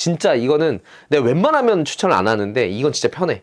진짜 이거는 내가 웬만하면 추천을 안 하는데 이건 진짜 편해.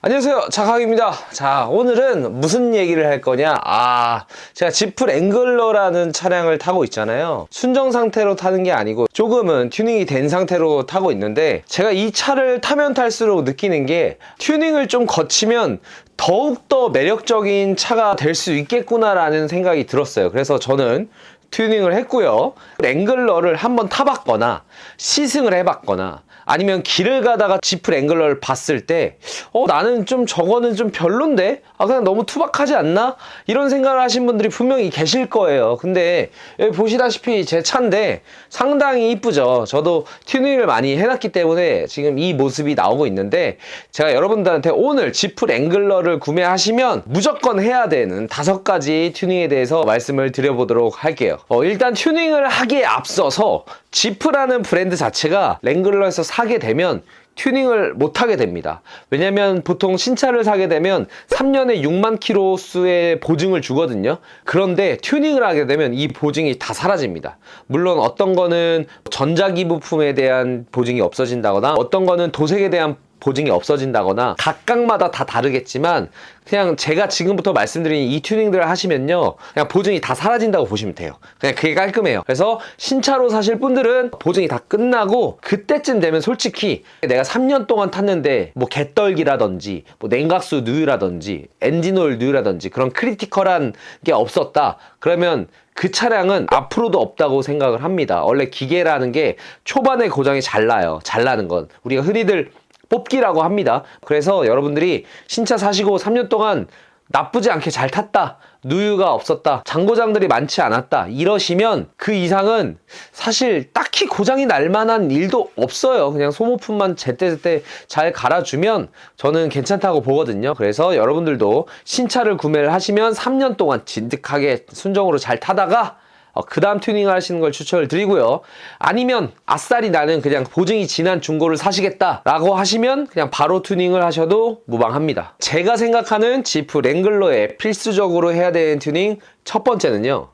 안녕하세요. 자강입니다. 자 오늘은 무슨 얘기를 할 거냐? 아 제가 지플 앵글러라는 차량을 타고 있잖아요. 순정 상태로 타는 게 아니고 조금은 튜닝이 된 상태로 타고 있는데 제가 이 차를 타면 탈수록 느끼는 게 튜닝을 좀 거치면 더욱더 매력적인 차가 될 수 있겠구나라는 생각이 들었어요. 그래서 저는 튜닝을 했고요 앵글러를 한번 타봤거나 시승을 해봤거나 아니면 길을 가다가 지플 앵글러를 봤을 때, 어, 나는 좀 저거는 좀 별론데? 아, 그냥 너무 투박하지 않나? 이런 생각을 하신 분들이 분명히 계실 거예요. 근데, 보시다시피 제 차인데 상당히 이쁘죠. 저도 튜닝을 많이 해놨기 때문에 지금 이 모습이 나오고 있는데, 제가 여러분들한테 오늘 지플 앵글러를 구매하시면 무조건 해야 되는 다섯 가지 튜닝에 대해서 말씀을 드려보도록 할게요. 어, 일단 튜닝을 하기에 앞서서 지프라는 브랜드 자체가 랭글러에서 사게 되면 튜닝을 못 하게 됩니다. 왜냐면 보통 신차를 사게 되면 3년에 6만 킬로 수의 보증을 주거든요. 그런데 튜닝을 하게 되면 이 보증이 다 사라집니다. 물론 어떤 거는 전자기 부품에 대한 보증이 없어진다거나 어떤 거는 도색에 대한 보증이 없어진다거나 각각마다 다 다르겠지만 그냥 제가 지금부터 말씀드린 이 튜닝들을 하시면요. 그냥 보증이 다 사라진다고 보시면 돼요. 그냥 그게 깔끔해요. 그래서 신차로 사실 분들은 보증이 다 끝나고 그때쯤 되면 솔직히 내가 3년 동안 탔는데 뭐 개떨기라든지 뭐 냉각수 누유라든지 엔진오일 누유라든지 그런 크리티컬한 게 없었다. 그러면 그 차량은 앞으로도 없다고 생각을 합니다. 원래 기계라는 게 초반에 고장이 잘 나요. 잘 나는 건. 우리가 흔히들 뽑기라고 합니다. 그래서 여러분들이 신차 사시고 3년 동안 나쁘지 않게 잘 탔다. 누유가 없었다. 장고장들이 많지 않았다. 이러시면 그 이상은 사실 딱히 고장이 날 만한 일도 없어요. 그냥 소모품만 제때제때 잘 갈아주면 저는 괜찮다고 보거든요. 그래서 여러분들도 신차를 구매를 하시면 3년 동안 진득하게 순정으로 잘 타다가 어, 그 다음 튜닝 하시는 걸 추천을 드리고요. 아니면 아싸리 나는 그냥 보증이 지난 중고를 사시겠다라고 하시면 그냥 바로 튜닝을 하셔도 무방합니다. 제가 생각하는 지프 랭글러에 필수적으로 해야 되는 튜닝 첫 번째는요.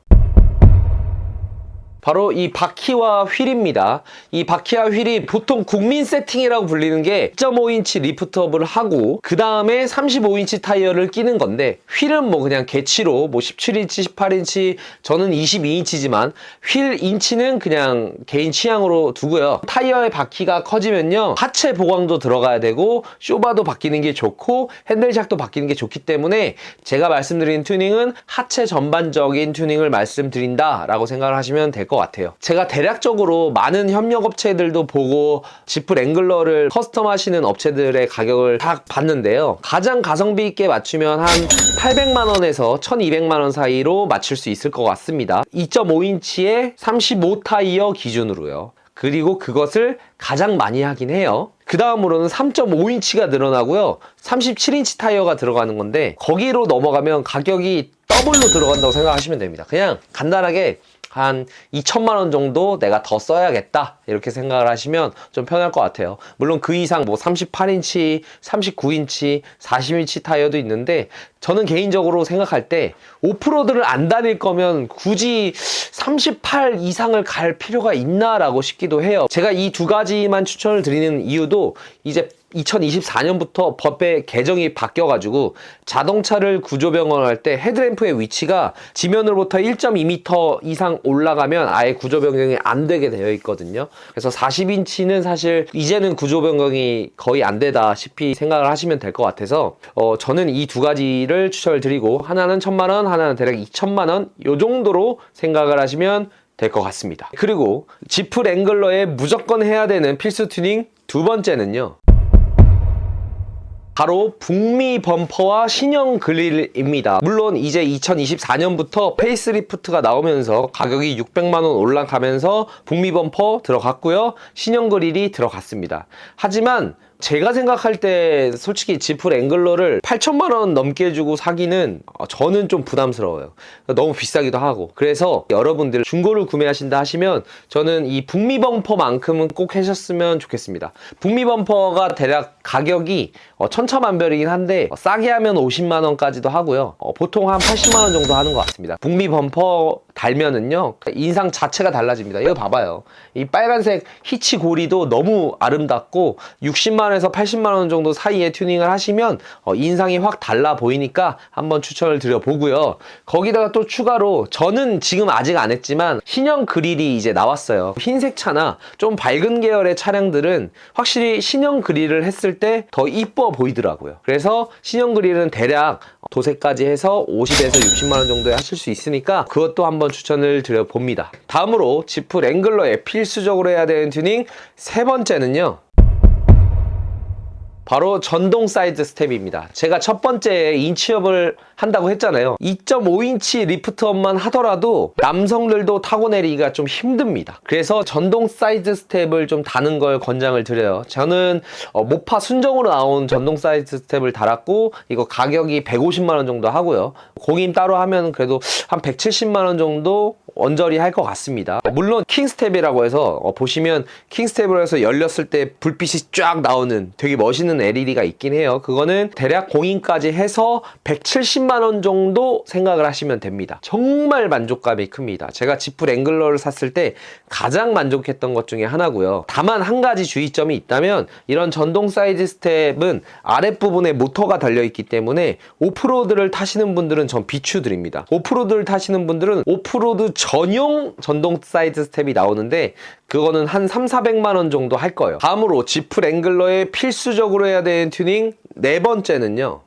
바로 이 바퀴와 휠입니다. 이 바퀴와 휠이 보통 국민 세팅이라고 불리는 게 2.5인치 리프트업을 하고 그 다음에 35인치 타이어를 끼는 건데 휠은 뭐 그냥 개치로 뭐 17인치, 18인치 저는 22인치지만 휠 인치는 그냥 개인 취향으로 두고요. 타이어의 바퀴가 커지면요 하체 보강도 들어가야 되고 쇼바도 바뀌는 게 좋고 핸들샥도 바뀌는 게 좋기 때문에 제가 말씀드린 튜닝은 하체 전반적인 튜닝을 말씀드린다라고 생각을 하시면 될것 같아요. 제가 대략적으로 많은 협력 업체들도 보고 지프 랭글러를 커스텀 하시는 업체들의 가격을 다 봤는데요. 가장 가성비 있게 맞추면 한 800만 원에서 1200만 원 사이로 맞출 수 있을 것 같습니다. 2.5인치의 35 타이어 기준으로요. 그리고 그것을 가장 많이 하긴 해요. 그 다음으로는 3.5인치가 늘어나고요. 37인치 타이어가 들어가는 건데 거기로 넘어가면 가격이 더블로 들어간다고 생각하시면 됩니다. 그냥 간단하게 한 2천만 원 정도 내가 더 써야겠다. 이렇게 생각을 하시면 좀 편할 것 같아요. 물론 그 이상 뭐 38인치 39인치 40인치 타이어도 있는데 저는 개인적으로 생각할 때 오프로드를 안 다닐 거면 굳이 38 이상을 갈 필요가 있나라고 싶기도 해요. 제가 이 두 가지만 추천을 드리는 이유도 이제 2024년부터 법의 개정이 바뀌어가지고 자동차를 구조변경할 때 헤드램프의 위치가 지면으로부터 1.2m 이상 올라가면 아예 구조변경이 안 되게 되어 있거든요. 그래서 40인치는 사실 이제는 구조변경이 거의 안 되다시피 생각을 하시면 될 것 같아서 어, 저는 이 두 가지를 추천을 드리고 하나는 1천만 원, 하나는 대략 2천만 원 요 정도로 생각을 하시면 될 것 같습니다. 그리고 지프 랭글러에 무조건 해야 되는 필수 튜닝 두 번째는요. 바로 북미 범퍼와 신형 그릴입니다. 물론 이제 2024년부터 페이스리프트가 나오면서 가격이 600만원 올라가면서 북미 범퍼 들어갔고요. 신형 그릴이 들어갔습니다. 하지만 제가 생각할 때 솔직히 지프 앵글러를 8천만 원 넘게 주고 사기는 어, 저는 좀 부담스러워요. 너무 비싸기도 하고. 그래서 여러분들 중고를 구매하신다 하시면 저는 이 북미 범퍼만큼은 꼭 하셨으면 좋겠습니다. 북미 범퍼가 대략 가격이 어, 천차만별이긴 한데 어, 싸게 하면 50만 원까지도 하고요. 어, 보통 한 80만 원 정도 하는 것 같습니다. 북미 범퍼 달면은요 인상 자체가 달라집니다. 이거 봐봐요. 이 빨간색 히치 고리도 너무 아름답고 60만 원에서 80만 원 정도 사이에 튜닝을 하시면 어, 인상이 확 달라 보이니까 한번 추천을 드려보고요. 거기다가 또 추가로 저는 지금 아직 안 했지만 신형 그릴이 이제 나왔어요. 흰색 차나 좀 밝은 계열의 차량들은 확실히 신형 그릴을 했을 때 더 이뻐 보이더라고요. 그래서 신형 그릴은 대략 도색까지 해서 50에서 60만 원 정도에 하실 수 있으니까 그것도 한번 추천을 드려 봅니다. 다음으로 지프 랭글러에 필수적으로 해야 되는 튜닝 세 번째는요. 바로 전동 사이드 스텝입니다. 제가 첫 번째 인치업을 한다고 했잖아요. 2.5인치 리프트업만 하더라도 남성들도 타고 내리기가 좀 힘듭니다. 그래서 전동 사이드 스텝을 좀 다는 걸 권장을 드려요. 저는 어, 모파 순정으로 나온 전동 사이드 스텝을 달았고 이거 가격이 150만 원 정도 하고요. 공임 따로 하면 그래도 한 170만 원 정도 언저리 할 것 같습니다. 물론 킹스텝이라고 해서 어, 보시면 킹스텝으로 해서 열렸을 때 불빛이 쫙 나오는 되게 멋있는 LED가 있긴 해요. 그거는 대략 공인까지 해서 170만 원 정도 생각을 하시면 됩니다. 정말 만족감이 큽니다. 제가 지프 랭글러를 샀을 때 가장 만족했던 것 중에 하나고요. 다만 한 가지 주의점이 있다면 이런 전동 사이드 스텝은 아랫부분에 모터가 달려있기 때문에 오프로드를 타시는 분들은 전 비추드립니다. 오프로드를 타시는 분들은 오프로드 전용 전동 사이드 스텝이 나오는데 그거는 한 3, 400만 원 정도 할 거예요. 다음으로 지프 랭글러에 필수적으로 해야 되는 튜닝 네 번째는요.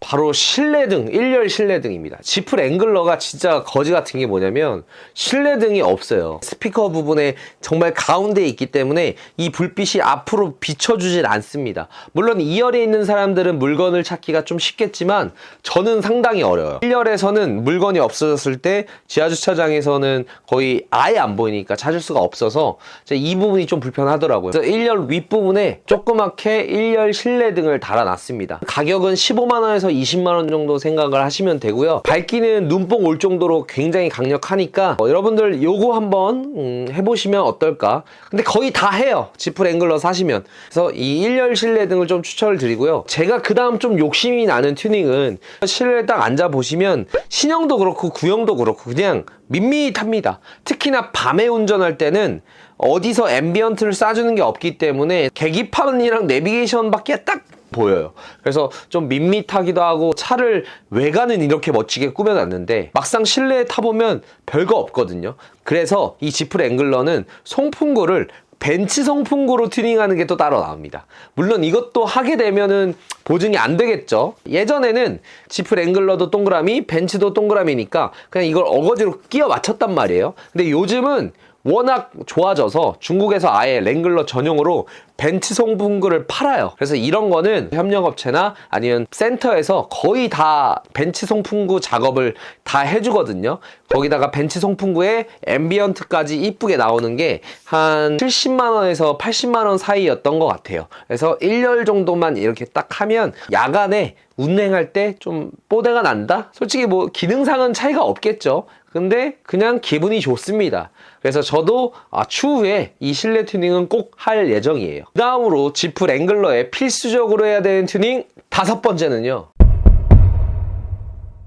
바로 실내등, 1열 실내등입니다. 지프 랭글러가 진짜 거지 같은 게 뭐냐면 실내등이 없어요. 스피커 부분에 정말 가운데에 있기 때문에 이 불빛이 앞으로 비춰주질 않습니다. 물론 2열에 있는 사람들은 물건을 찾기가 좀 쉽겠지만 저는 상당히 어려워요. 1열에서는 물건이 없어졌을 때 지하주차장에서는 거의 아예 안 보이니까 찾을 수가 없어서 이 부분이 좀 불편하더라고요. 그래서 1열 윗부분에 조그맣게 1열 실내등을 달아놨습니다. 가격은 15만원에서 20만 원 정도 생각을 하시면 되고요. 밝기는 눈뽕 올 정도로 굉장히 강력하니까 어, 여러분들 요거 한번 음, 해보시면 어떨까. 근데 거의 다 해요. 지프 랭글러 사시면. 그래서 이 1열 실내 등을 좀 추천을 드리고요. 제가 그 다음 좀 욕심이 나는 튜닝은 실내에 딱 앉아 보시면 신형도 그렇고 구형도 그렇고 그냥 밋밋합니다. 특히나 밤에 운전할 때는 어디서 앰비언트를 쏴주는 게 없기 때문에 계기판이랑 내비게이션밖에 딱 보여요. 그래서 좀 밋밋하기도 하고 차를 외관은 이렇게 멋지게 꾸며놨는데 막상 실내에 타보면 별거 없거든요. 그래서 이 지프 랭글러는 송풍구를 벤츠 송풍구로 튜닝하는 게 또 따로 나옵니다. 물론 이것도 하게 되면은 보증이 안 되겠죠. 예전에는 지프 랭글러도 동그라미, 벤츠도 동그라미니까 그냥 이걸 어거지로 끼워 맞췄단 말이에요. 근데 요즘은 워낙 좋아져서 중국에서 아예 랭글러 전용으로 벤츠 송풍구를 팔아요. 그래서 이런 거는 협력업체나 아니면 센터에서 거의 다 벤츠 송풍구 작업을 다 해주거든요. 거기다가 벤츠 송풍구에 앰비언트까지 이쁘게 나오는 게 한 70만원에서 80만원 사이였던 것 같아요. 그래서 1열 정도만 이렇게 딱 하면 야간에 운행할 때 좀 뽀대가 난다? 솔직히 뭐 기능상은 차이가 없겠죠. 근데 그냥 기분이 좋습니다. 그래서 저도 아, 추후에 이 실내 튜닝은 꼭 할 예정이에요. 그 다음으로 지프 랭글러에 필수적으로 해야 되는 튜닝 다섯 번째는요.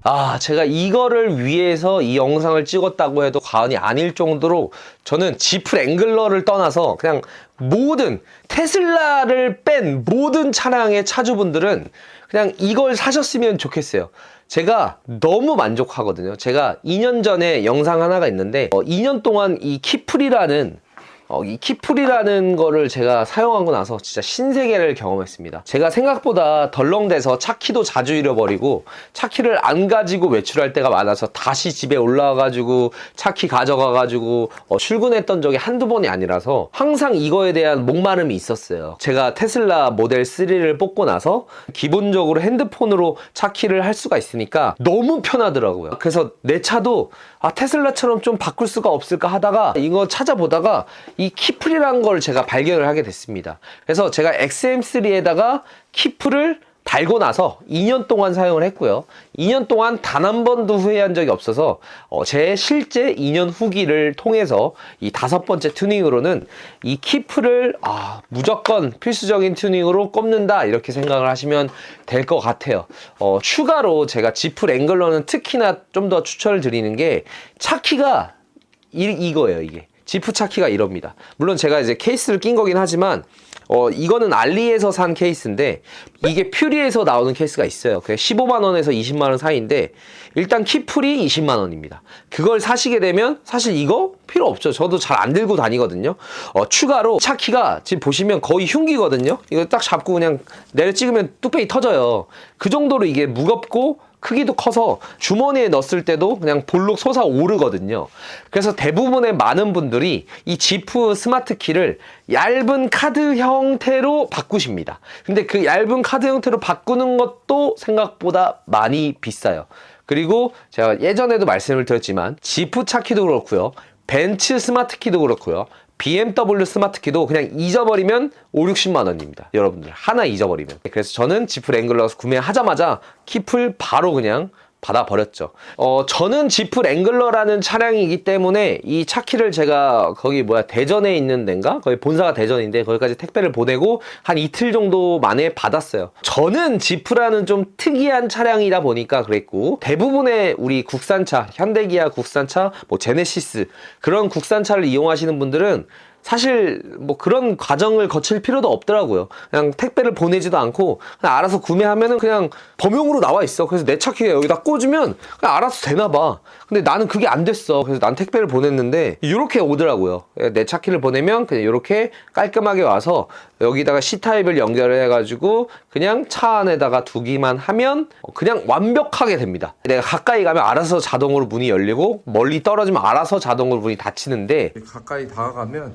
아, 제가 이거를 위해서 이 영상을 찍었다고 해도 과언이 아닐 정도로 저는 지프 랭글러를 떠나서 그냥 모든 테슬라를 뺀 모든 차량의 차주분들은 그냥 이걸 사셨으면 좋겠어요. 제가 너무 만족하거든요. 제가 2년 전에 영상 하나가 있는데 어, 2년 동안 이 키풀이라는 어, 이 키풀이라는 거를 제가 사용하고 나서 진짜 신세계를 경험했습니다. 제가 생각보다 덜렁대서 차키도 자주 잃어버리고 차키를 안 가지고 외출할 때가 많아서 다시 집에 올라와가지고 차키 가져가가지고 어, 출근했던 적이 한두 번이 아니라서 항상 이거에 대한 목마름이 있었어요. 제가 테슬라 모델 3를 뽑고 나서 기본적으로 핸드폰으로 차키를 할 수가 있으니까 너무 편하더라고요. 그래서 내 차도 아 테슬라처럼 좀 바꿀 수가 없을까 하다가 이거 찾아보다가 이 키플이라는 걸 제가 발견을 하게 됐습니다. 그래서 제가 XM3에다가 키플을 달고 나서 2년 동안 사용을 했고요. 2년 동안 단 한 번도 후회한 적이 없어서 어, 제 실제 2년 후기를 통해서 이 다섯 번째 튜닝으로는 이 키프를 아, 무조건 필수적인 튜닝으로 꼽는다 이렇게 생각을 하시면 될 것 같아요. 어, 추가로 제가 지프 랭글러는 특히나 좀 더 추천을 드리는 게 차키가 이, 이거예요 이게 지프 차키가 이럽니다. 물론 제가 이제 케이스를 낀 거긴 하지만 어, 이거는 알리에서 산 케이스인데 이게 퓨리에서 나오는 케이스가 있어요. 그게 15만 원에서 20만 원 사이인데 일단 키풀이 20만 원입니다. 그걸 사시게 되면 사실 이거 필요 없죠. 저도 잘 안 들고 다니거든요. 어, 추가로 차키가 지금 보시면 거의 흉기거든요. 이거 딱 잡고 그냥 내려 찍으면 뚝배기 터져요. 그 정도로 이게 무겁고 크기도 커서 주머니에 넣었을 때도 그냥 볼록 솟아 오르거든요. 그래서 대부분의 많은 분들이 이 지프 스마트 키를 얇은 카드 형태로 바꾸십니다. 근데 그 얇은 카드 형태로 바꾸는 것도 생각보다 많이 비싸요. 그리고 제가 예전에도 말씀을 드렸지만 지프 차키도 그렇고요. 벤츠 스마트 키도 그렇고요. BMW 스마트 키도 그냥 잊어버리면 5, 60만 원입니다. 여러분들 하나 잊어버리면. 그래서 저는 지프 랭글러 구매하자마자 키풀 바로 그냥 받아버렸죠. 어, 저는 지프 랭글러라는 차량이기 때문에 이 차키를 제가 거기 뭐야 대전에 있는 데인가? 거기 본사가 대전인데 거기까지 택배를 보내고 한 이틀 정도 만에 받았어요. 저는 지프라는 좀 특이한 차량이다 보니까 그랬고 대부분의 우리 국산차, 현대기아 국산차, 뭐 제네시스 그런 국산차를 이용하시는 분들은 사실 뭐 그런 과정을 거칠 필요도 없더라고요. 그냥 택배를 보내지도 않고 그냥 알아서 구매하면은 그냥 범용으로 나와 있어. 그래서 내 차 키에 여기다 꽂으면 그냥 알아서 되나 봐. 근데 나는 그게 안 됐어. 그래서 난 택배를 보냈는데 이렇게 오더라고요. 내 차 키를 보내면 그냥 이렇게 깔끔하게 와서 여기다가 C 타입을 연결해 가지고 그냥 차 안에다가 두기만 하면 그냥 완벽하게 됩니다. 내가 가까이 가면 알아서 자동으로 문이 열리고 멀리 떨어지면 알아서 자동으로 문이 닫히는데 가까이 다가가면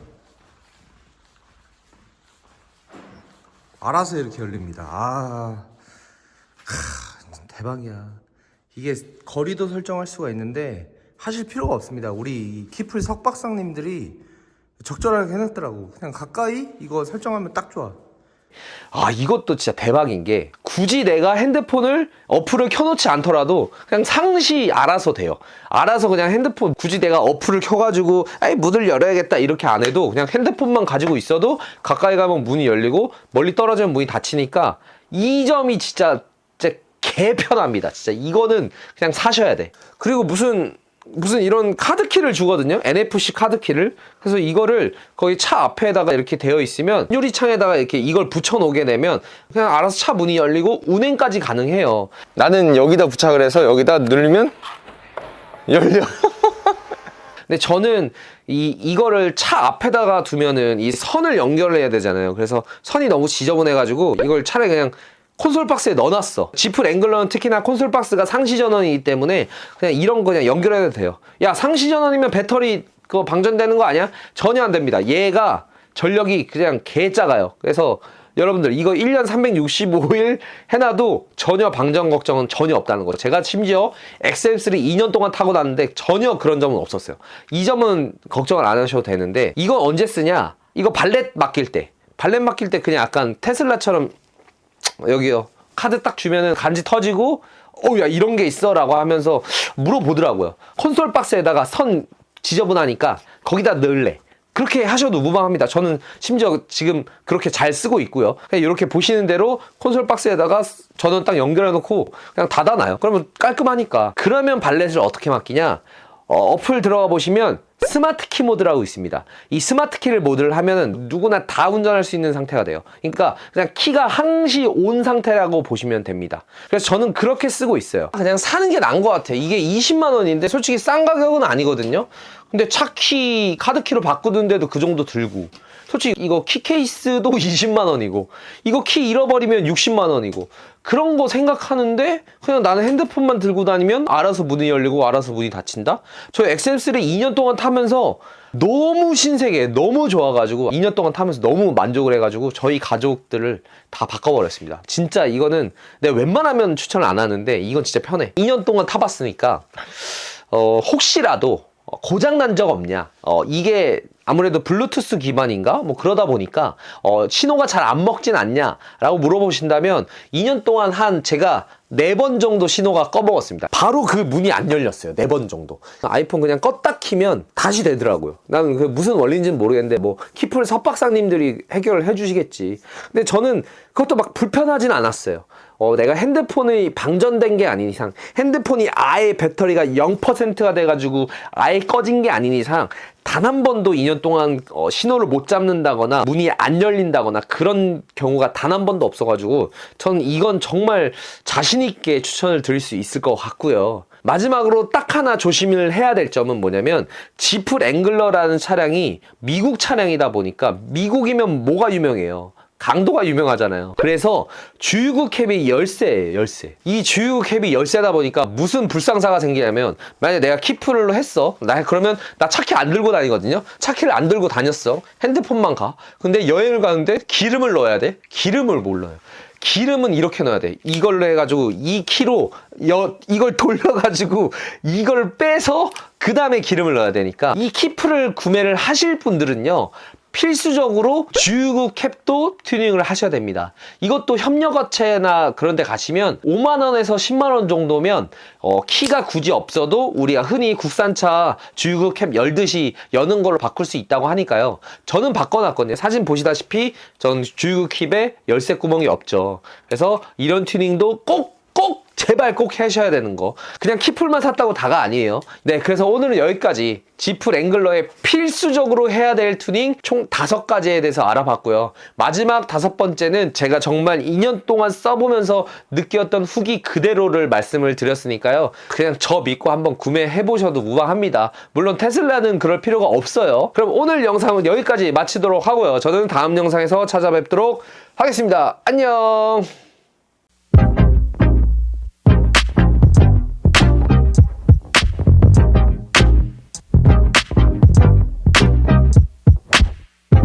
알아서 이렇게 열립니다. 아, 하, 대박이야. 이게 거리도 설정할 수가 있는데 하실 필요가 없습니다. 우리 이 키플 석박사님들이 적절하게 해놨더라고. 그냥 가까이 이거 설정하면 딱 좋아. 아 이것도 진짜 대박인 게 굳이 내가 핸드폰을 어플을 켜놓지 않더라도 그냥 상시 알아서 돼요. 알아서 그냥 핸드폰 굳이 내가 어플을 켜가지고 아이 문을 열어야겠다. 이렇게 안 해도 그냥 핸드폰만 가지고 있어도 가까이 가면 문이 열리고 멀리 떨어지면 문이 닫히니까 이 점이 진짜 진짜 개 편합니다. 진짜 이거는 그냥 사셔야 돼. 그리고 무슨 무슨 이런 카드키를 주거든요. NFC 카드키를. 그래서 이거를 거의 차 앞에다가 이렇게 되어 있으면 유리창에다가 이렇게 이걸 붙여 놓게 되면 그냥 알아서 차 문이 열리고 운행까지 가능해요. 나는 여기다 부착을 해서 여기다 누르면 열려. 근데 저는 이 이거를 차 앞에다가 두면은 이 선을 연결해야 되잖아요. 그래서 선이 너무 지저분해 가지고 이걸 차라리 그냥 콘솔 박스에 넣어놨어. 지프 랭글러는 특히나 콘솔 박스가 상시 전원이기 때문에 그냥 이런 거 그냥 연결해도 돼요. 야 상시 전원이면 배터리 그거 방전되는 거 아니야? 전혀 안 됩니다. 얘가 전력이 그냥 개 작아요. 그래서 여러분들 이거 1년 365일 해놔도 전혀 방전 걱정은 전혀 없다는 거죠. 제가 심지어 XM3 2년 동안 타고 다녔는데 전혀 그런 점은 없었어요. 이 점은 걱정을 안 하셔도 되는데 이거 언제 쓰냐? 이거 발렛 맡길 때. 발렛 맡길 때 그냥 약간 테슬라처럼 여기요. 카드 딱 주면은 간지 터지고 어야 이런 게 있어라고 하면서 물어보더라고요. 콘솔 박스에다가 선 지저분하니까 거기다 넣을래. 그렇게 하셔도 무방합니다. 저는 심지어 지금 그렇게 잘 쓰고 있고요. 그냥 이렇게 보시는 대로 콘솔 박스에다가 저는 딱 연결해 놓고 그냥 닫아놔요. 그러면 깔끔하니까. 그러면 발렛을 어떻게 맡기냐? 어, 어플 들어가 보시면 스마트 키 모드라고 있습니다. 이 스마트 키를 모드를 하면은 누구나 다 운전할 수 있는 상태가 돼요. 그러니까 그냥 키가 항시 온 상태라고 보시면 됩니다. 그래서 저는 그렇게 쓰고 있어요. 그냥 사는 게 나은 것 같아요. 이게 20만 원인데 솔직히 싼 가격은 아니거든요. 근데 차키 카드키로 바꾸는데도 그 정도 들고 솔직히 이거 키 케이스도 20만 원이고 이거 키 잃어버리면 60만 원이고 그런 거 생각하는데 그냥 나는 핸드폰만 들고 다니면 알아서 문이 열리고 알아서 문이 닫힌다? 저 XM3 2년 동안 타면서 너무 신세계 너무 좋아가지고 2년 동안 타면서 너무 만족을 해가지고 저희 가족들을 다 바꿔버렸습니다 진짜 이거는 내가 웬만하면 추천을 안 하는데 이건 진짜 편해 2년 동안 타봤으니까 어, 혹시라도 어, 고장 난 적 없냐? 어, 이게 아무래도 블루투스 기반인가? 뭐 그러다 보니까 어, 신호가 잘 안 먹진 않냐라고 물어보신다면 2년 동안 한 제가 네번 정도 신호가 꺼먹었습니다. 바로 그 문이 안 열렸어요. 네번 정도. 아이폰 그냥 껐다 키면 다시 되더라고요. 나는 그 무슨 원리인지는 모르겠는데 뭐 키플 석박사님들이 해결을 해주시겠지. 근데 저는 그것도 막 불편하진 않았어요. 어, 내가 핸드폰이 방전된 게 아닌 이상, 핸드폰이 아예 배터리가 0%가 돼가지고 아예 꺼진 게 아닌 이상, 단 한 번도 2년 동안 어, 신호를 못 잡는다거나 문이 안 열린다거나 그런 경우가 단 한 번도 없어가지고 저는 이건 정말 자신있게 추천을 드릴 수 있을 것 같고요. 마지막으로 딱 하나 조심을 해야 될 점은 뭐냐면 지프 앵글러라는 차량이 미국 차량이다 보니까 미국이면 뭐가 유명해요? 강도가 유명하잖아요. 그래서 주유구 캡이 열쇠예요, 열쇠. 이 주유구 캡이 열쇠다 보니까 무슨 불상사가 생기냐면 만약에 내가 키프를로 했어. 나 그러면 나 차키 안 들고 다니거든요. 차키를 안 들고 다녔어. 핸드폰만 가. 근데 여행을 가는데 기름을 넣어야 돼. 기름을 못 넣어요. 기름은 이렇게 넣어야 돼. 이걸로 해가지고 이 키로 여, 이걸 돌려가지고 이걸 빼서 그 다음에 기름을 넣어야 되니까 이 키프를 구매를 하실 분들은요. 필수적으로 주유구 캡도 튜닝을 하셔야 됩니다. 이것도 협력업체나 그런 데 가시면 5만원에서 10만원 정도면 어, 키가 굳이 없어도 우리가 흔히 국산차 주유구 캡 열듯이 여는 걸로 바꿀 수 있다고 하니까요. 저는 바꿔놨거든요. 사진 보시다시피 전 주유구 캡에 열쇠 구멍이 없죠. 그래서 이런 튜닝도 꼭 꼭 제발 꼭 하셔야 되는 거. 그냥 키풀만 샀다고 다가 아니에요. 네, 그래서 오늘은 여기까지 지프 랭글러의 필수적으로 해야 될 튜닝 총 다섯 가지에 대해서 알아봤고요. 마지막 다섯 번째는 제가 정말 2년 동안 써보면서 느꼈던 후기 그대로를 말씀을 드렸으니까요. 그냥 저 믿고 한번 구매해 보셔도 무방합니다. 물론 테슬라는 그럴 필요가 없어요. 그럼 오늘 영상은 여기까지 마치도록 하고요. 저는 다음 영상에서 찾아뵙도록 하겠습니다. 안녕!